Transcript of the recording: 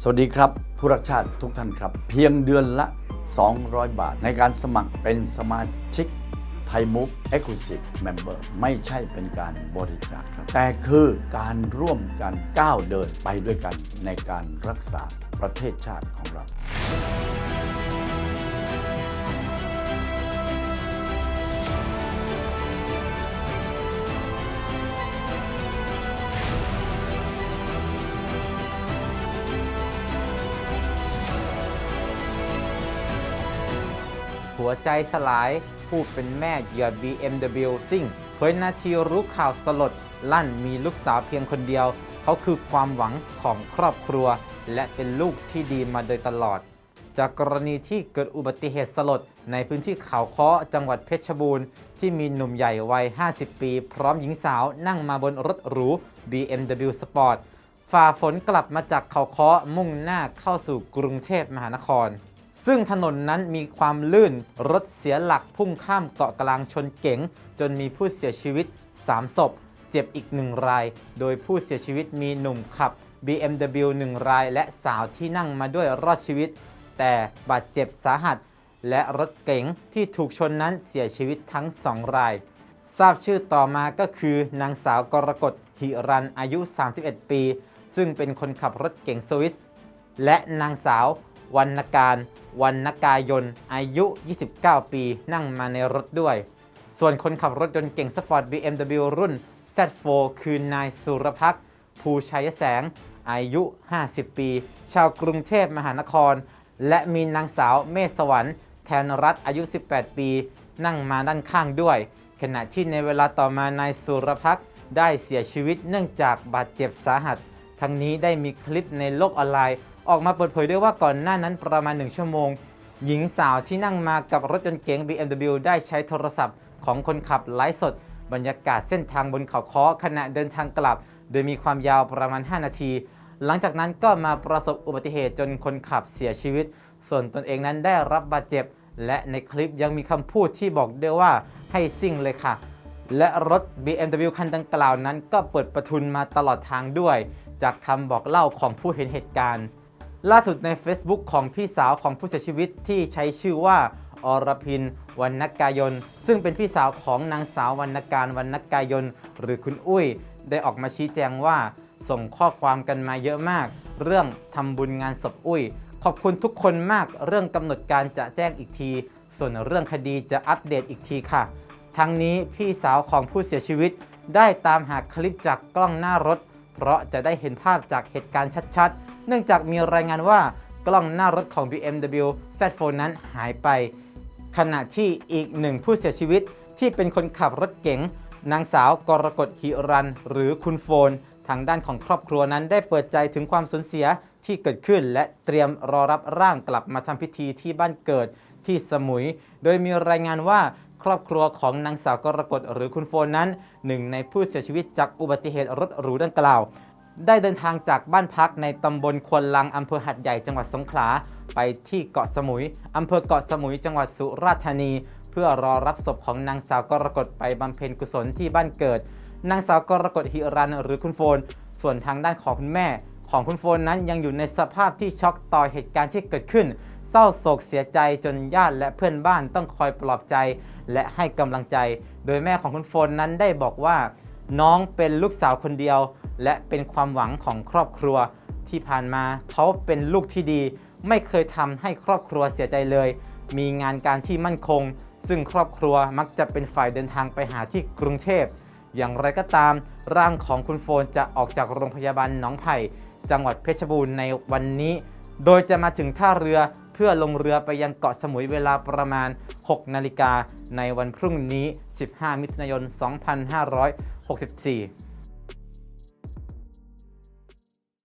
สวัสดีครับ ผู้รักชาติทุกท่านครับ เพียงเดือนละ 200 บาท ในการสมัครเป็นสมาชิกไทยมุกเอ็กซ์คลูซีฟเมมเบอร์ไม่ใช่เป็นการบริจาคครับ แต่คือการร่วมกันก้าวเดินไปด้วยกันในการรักษาประเทศชาติของเรา หัวใจสลาย ผู้เป็นแม่เหยื่อ BMW ซิ่งเผยนาทีรู้ข่าวสลด ลั่นมีลูกสาวเพียงคนเดียว เขาคือความหวังของครอบครัว และเป็นลูกที่ดีมาโดยตลอด จากกรณีที่เกิดอุบัติเหตุสลด ในพื้นที่เขาค้อจังหวัดเพชรบูรณ์ ที่มีหนุ่มใหญ่วัย 50 ปี พร้อมหญิงสาวนั่งมาบนรถหรู BMW Sport ฝ่าฝนกลับมาจากเขาค้อมุ่งหน้าเข้าสู่กรุงเทพมหานคร ซึ่งถนนนั้นมีความลื่นรถเสียหลักพุ่งข้ามเกาะกลางชนเก๋ง จนมีผู้เสียชีวิต 3 ศพ เจ็บอีกหนึ่งราย โดยผู้เสียชีวิตมีหนุ่มขับ BMW 1 ราย และสาวที่นั่งมาด้วยรอดชีวิต แต่บาดเจ็บสาหัส และรถเก๋งที่ถูกชนนั้นเสียชีวิตทั้ง 2 ราย ทราบชื่อต่อมาก็คือนางสาวกรกฎหิรันอายุ 31 ปี ซึ่งเป็นคนขับรถเก๋งสวิส และนางสาว วรรณการวรรณกายน อายุ 29 ปี นั่งมาในรถด้วย ส่วนคนขับรถยนต์เก่งสปอร์ต BMW รุ่น Z4 คือนายสุรพักษ์ภูชัยแสง อายุ 50 ปี ชาวกรุงเทพมหานคร และมีนางสาวเมษสวรรค์แทนรัฐอายุ 18 ปี นั่งมาด้านข้างด้วย ขณะที่ในเวลาต่อมานายสุรพักษ์ได้เสียชีวิตเนื่องจากบาดเจ็บสาหัส ทั้งนี้ได้มีคลิปในโลกออนไลน์ ออกมาเปิดเผยด้วยว่าก่อนหน้านั้นประมาณ 1 ชั่วโมง หญิงสาวที่นั่งมากับรถยนต์เก๋ง BMW ได้ใช้โทรศัพท์ของคนขับไลฟ์สด บรรยากาศเส้นทางบนเขาค้อขณะเดินทางกลับ โดยมีความยาวประมาณ 5 นาที หลังจากนั้นก็มาประสบอุบัติเหตุจนคนขับเสียชีวิต ส่วนตนเองนั้นได้รับบาดเจ็บ และในคลิปยังมีคำพูดที่บอกด้วยว่าให้ซิ่งเลยค่ะ และรถ BMW คันดังกล่าวนั้นก็เปิดประทุนมาตลอดทางด้วย จากคำบอกเล่าของผู้เห็นเหตุการณ์ ล่าสุดใน Facebook ของพี่สาวของผู้เสียชีวิตที่ใช้ชื่อว่าอรพินวรรณกายน ซึ่งเป็นพี่สาวของนางสาววรรณการวรรณกายน หรือคุณอุ้ย ได้ออกมาชี้แจงว่า ส่งข้อความกันมาเยอะมาก เรื่องทำบุญงานศพอุ้ย ขอบคุณทุกคนมากเรื่องกำหนดการจะแจ้งอีกที ส่วนเรื่องคดีจะอัปเดตอีกทีค่ะ ทั้งนี้พี่สาวของผู้เสียชีวิต ได้ตามหาคลิปจากกล้องหน้ารถ เพราะจะได้เห็นภาพจากเหตุการณ์ชัดๆ เนื่องจากมีรายงานว่ากล้องหน้ารถของ BMW Z4 นั้นหายไป ขณะที่อีกหนึ่งผู้เสียชีวิตที่เป็นคนขับรถเก๋งนางสาวกรกฎหิรัน หรือคุณโฟน ทางด้านของครอบครัวนั้นได้เปิดใจถึงความสูญเสียที่เกิดขึ้น และเตรียมรอรับร่างกลับมาทำพิธีที่บ้านเกิดที่สมุย โดยมีรายงานว่าครอบครัวของนางสาวกรกฎหรือคุณโฟนนั้น หนึ่งในผู้เสียชีวิตจากอุบัติเหตุรถหรูดังกล่าว ได้เดินทางจากบ้านพักในตำบลควนลังอำเภอหัดใหญ่จังหวัดสงขลา ไปที่เกาะสมุยอำเภอเกาะสมุยจังหวัดสุราษฎร์ธานี เพื่อรอรับศพของนางสาวกรกฎไปบำเพ็ญกุศลที่บ้านเกิด นางสาวกรกฎหิรันหรือคุณโฟน ส่วนทางด้านของคุณแม่ ของคุณโฟนนั้นยังอยู่ในสภาพที่ช็อกต่อเหตุการณ์ที่เกิดขึ้น เศร้าโศกเสียใจจนญาติและเพื่อนบ้านต้องคอยปลอบใจ และให้กำลังใจ โดยแม่ของคุณโฟนนั้นได้บอกว่า น้องเป็นลูกสาวคนเดียว และเป็นความหวังของครอบครัวที่ผ่านมาเขาเป็นลูกที่ดี ไม่เคยทำให้ครอบครัวเสียใจเลย มีงานการที่มั่นคง ซึ่งครอบครัวมักจะเป็นฝ่ายเดินทางไปหาที่กรุงเทพ อย่างไรก็ตาม ร่างของคุณโฟนจะออกจากโรงพยาบาลหนองไผ่ จังหวัดเพชรบูรณ์ในวันนี้ โดยจะมาถึงท่าเรือเพื่อลงเรือไปยังเกาะสมุยเวลาประมาณ 6 นาฬิกาในวันพรุ่งนี้ 15 มิถุนายน 2564